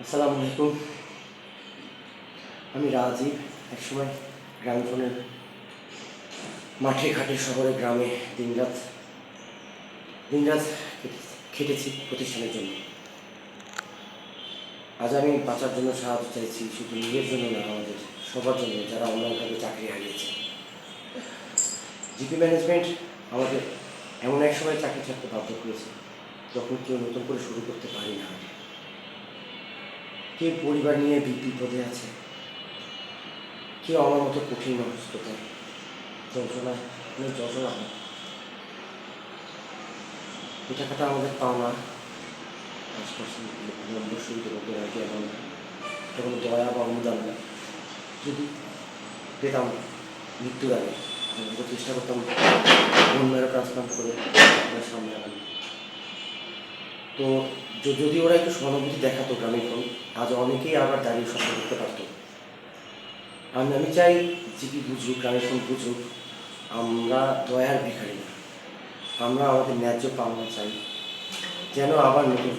আসসালামু আলাইকুম আমি রাজীব, একসময় গ্রামীণফোনের মাঠে ঘাটে শহরে গ্রামে দিনরাত দিনরাত খেটে- খেটেছি প্রতিষ্ঠানের জন্য। আজ আমি বাঁচার জন্য সাহায্য চাইছি, শুধু নিজের জন্য না, আমাদের সবার জন্য, যারা অন্যায়ভাবে চাকরি হারিয়েছে। জিপি ম্যানেজমেন্ট আমাদের এমন এক সময় চাকরি ছাড়তে বাধ্য করেছে, যখন কেউ নতুন করে শুরু করতে পারি না। কেউ পরিবার নিয়ে বিপদে আছে? কে আমার মতো কঠিন অসুস্থতায় যন্ত্রণা অনেক যন্ত্রণা হয়। টাকাটা আমাদের পাওনা কোনো দয়া বা অনুদান যদি পেতাম, মৃত্যুর আগে চেষ্টা করতাম বোন ট্রান্সপ্লান্ট করে আপনার সামনে আনানো তো যদি ওরা একটু সহানুভূতি দেখাতো গ্রামীণ আজ অনেকেই আবার দাঁড়িয়ে সফল করতে পারতো। আমি আমি চাই যে কি বুঝুক গ্রামীণ বুঝুক, আমরা দয়ার ভিখারি আমরা আমাদের ন্যায্য পাওনা চাই। যেন আবার নতুন